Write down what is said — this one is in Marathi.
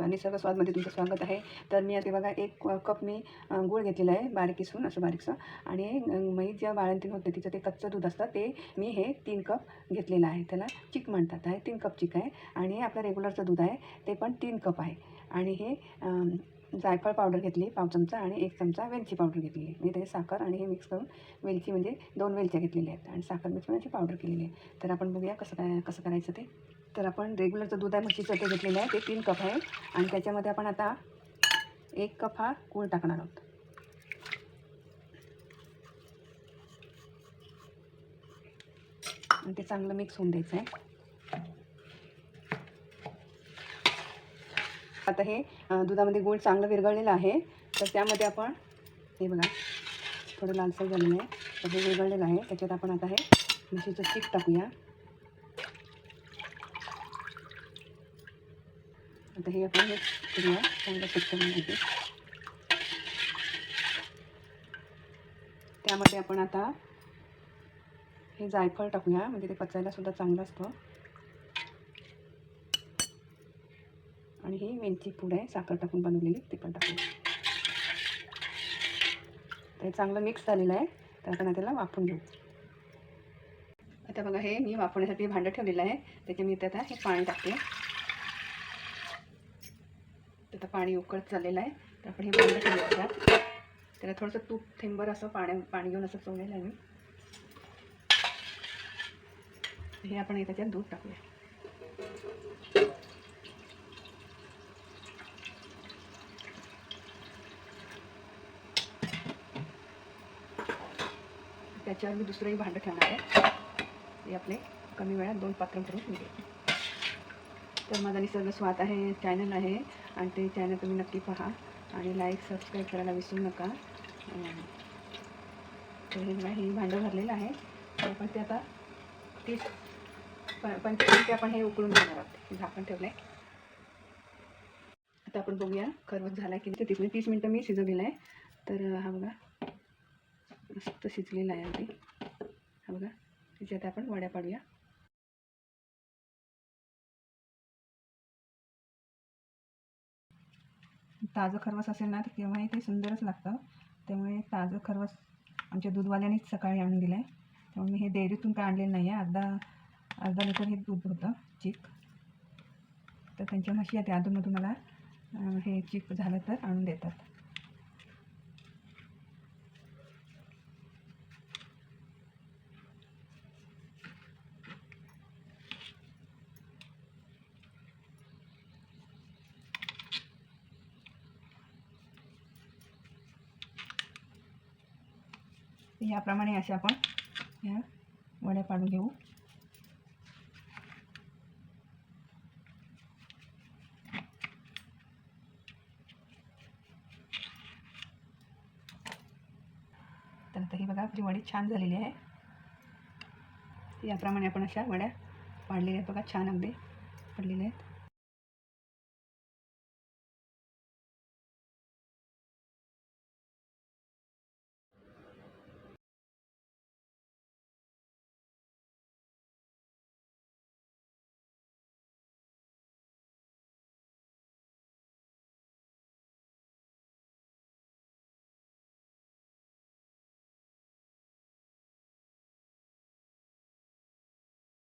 निसर्ग स्वादमध्ये तुमचं स्वागत आहे. तर मी आता बघा एक कप मी गूळ घेतलेला आहे बारीक किसून असं बारीकसं. आणि मी ज्या बाळंतीण होते तिचं ते कच्चं दूध असतं ते मी हे तीन कप घेतलेलं आहे. त्याला चिक म्हणतात आहे तीन कप चिक आहे. आणि आपलं रेग्युलरचं दूध आहे ते पण तीन कप आहे. आणि हे जायफळ पावडर घेतली पाव चमचा आणि एक चमचा वेलची पावडर घेतली आहे. मी त्याची साखर आणि हे मिक्स करून वेलची म्हणजे दोन वेलच्या घेतलेल्या आहेत. आणि साखर मिक्स करून याची पावडर केलेली आहे. तर आपण बघूया कसं काय कसं करायचं ते. तर आपण रेग्युलरचं दूध आहे म्हशीचं ते घेतलेलं आहे. ते तीन कप आहे. आणि त्याच्यामध्ये आपण आता एक कप हा गूळ टाकणार आहोत. आणि ते चांगलं मिक्स होऊन द्यायचं आहे. आता हे दुधामध्ये गूळ चांगलं विरघळलेलं आहे. तर त्यामध्ये आपण हे बघा थोडं लालसर झालेलं आहे. तर हे विरघळलेलं आहे. त्याच्यात आपण आता हे म्हशीचं चीक टाकूया. आता हे आपण हे चांगलं चीक करून त्यामध्ये आपण आता हे जायफळ टाकूया म्हणजे ते पचायला सुद्धा चांगलं असतं. आणि ही वेलची पूड आहे साखर टाकून बनवलेली ती पण टाकूया. ते चांगलं मिक्स झालेलं आहे तर आपण त्याला वाफून घेऊ. आता बघा हे मी वाफवण्यासाठी भांडं ठेवलेलं आहे त्याच्या मी आता हे पाणी टाकते. त्याचं पाणी उकळत चाललेलं आहे. तर आपण हे भांडं ठेवूया त्याला थोडंसं तूप थेंबर असं पाण्या पाणी घेऊन असं चोळलेलं आहे मी. हे आपण हे त्याच्यात दूध टाकूया. त्याच्यावर मी दुसरंही भांडं ठेवणार आहे. ते आपले कमी वेळात दोन पात्र करून मिळेल तर माझा निसर्ग स्वाद आहे चॅनल आहे आणि ते चॅनल तुम्ही नक्की पहा. आणि लाईक सबस्क्राईब करायला विसरू नका. तर हे बघा हे भांडं भरलेलं आहे. तर आपण ते आता तीस प पंचवीस मिनिटे आपण हे उकळून घेणार आहोत. झाकण ठेवलं आहे आता आपण बघूया खरवत झाला की नाही. तिथून तीस मिनटं मी शिजवलेलं आहे. तर हा बघा. मस्त शिजलेला आहे अगदी. हा बघा. त्याच्यात आपण वड्या पाडूया. ताजं खरवस असेल ना तर केव्हाही ते सुंदरच लागतं. त्यामुळे ताजं खरवस आमच्या दूधवाल्यानेच सकाळी आणून दिलं आहे त्यामुळे मी हे डेअरीतून काय आणलेलं नाही आहे अर्धा अर्धा लिटर हे दूध होतं चीक. तर त्यांच्या म्हशी येते अधूनमधून मला हे चीक झालं तर आणून देतात. याप्रमाणे अशा आपण ह्या वड्या पाडून घेऊ. तर आता ही बघा आपली वडी छान झालेली आहे. याप्रमाणे आपण अशा वड्या पाडलेल्या आहेत बघा छान अगदी पडलेल्या आहेत.